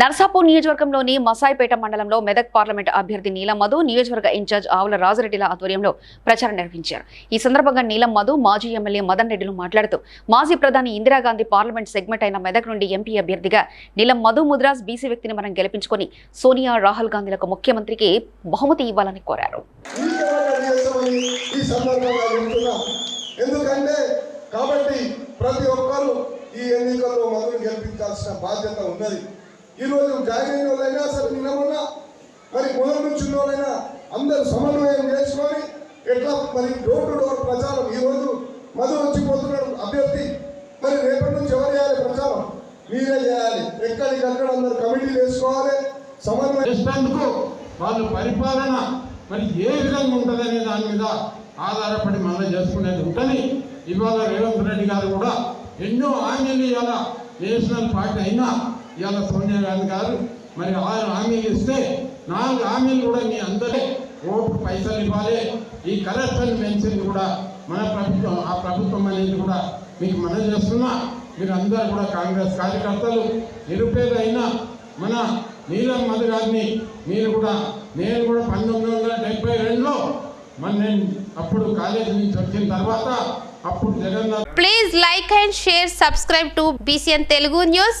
నర్సాపూర్ నియోజకవర్గంలోని మసాయిపేట మండలంలో మెదక్ పార్లమెంట్ అభ్యర్థి నీలం మధు నియోజకవర్గ ఇన్ఛార్జ్ ఆవుల రాజరెడ్డిల ఆధ్వర్యంలో ప్రచారం నిర్వహించారు. ఈ సందర్భంగా నీలం మధు మాజీ ఎమ్మెల్యే మదన్ రెడ్డిలు మాట్లాడుతూ మాజీ ప్రధాని ఇందిరాగాంధీ పార్లమెంట్ సెగ్మెంట్ అయిన మెదక్ నుండి ఎంపీ అభ్యర్థిగా నీలం మధు ముద్రాస్ బీసీ వ్యక్తిని మనం గెలిపించుకొని సోనియా రాహుల్ గాంధీలకు ముఖ్యమంత్రికి బహుమతి ఇవ్వాలని కోరారు. ఈ కాబట్టి ప్రతి ఒక్కరూ ఈ ఎన్నికల్లో మధును గెలిపించాల్సిన బాధ్యత ఉన్నది. ఈరోజు జాయిన్ అయిన వాళ్ళైనా సరే నిన్న మరి మొదటి నుంచి ఉన్న వాళ్ళైనా అందరూ సమన్వయం చేసుకొని ఎట్లా మరి డోర్ టు డోర్ ప్రచారం ఈరోజు మధు వచ్చిపోతున్నాడు అభ్యర్థి. మరి రేపటి నుంచి ఎవరు చేయాలి ప్రచారం? మీరే చేయాలి. ఎక్కడికక్కడ అందరు కమిటీలు వేసుకోవాలి సమన్వయం చేసినందుకు వాళ్ళు పరిపాలన మరి ఏ విధంగా ఉంటుందనే దాని మీద ఆధారపడి మనం చేసుకునేది ఉంటుంది. ఇవాళ రేవంత్ రెడ్డి గారు కూడా ఎన్నో హామీలు ఇవాళ నేషనల్ పార్టీ అయినా ఇవాళ సోనియా గాంధీ గారు మరి ఆరు హామీలు ఇస్తే నాలుగు హామీలు కూడా మీ అందరూ ఓటు పైసలు ఇవ్వాలి. ఈ కరెక్షన్ పెంచింది కూడా మన ప్రభుత్వం ఆ ప్రభుత్వం అనేది కూడా మీకు మనం చేస్తున్నా. మీరు అందరూ కూడా కాంగ్రెస్ కార్యకర్తలు నిరుపేదైన మన నీలం మధు గారిని మీరు కూడా నేను కూడా పంతొమ్మిది వందల డెబ్బై రెండులో మన నేను అప్పుడు కాలేజీ నుంచి వచ్చిన తర్వాత అప్పుడు Jagannath please like and share subscribe to BCN Telugu news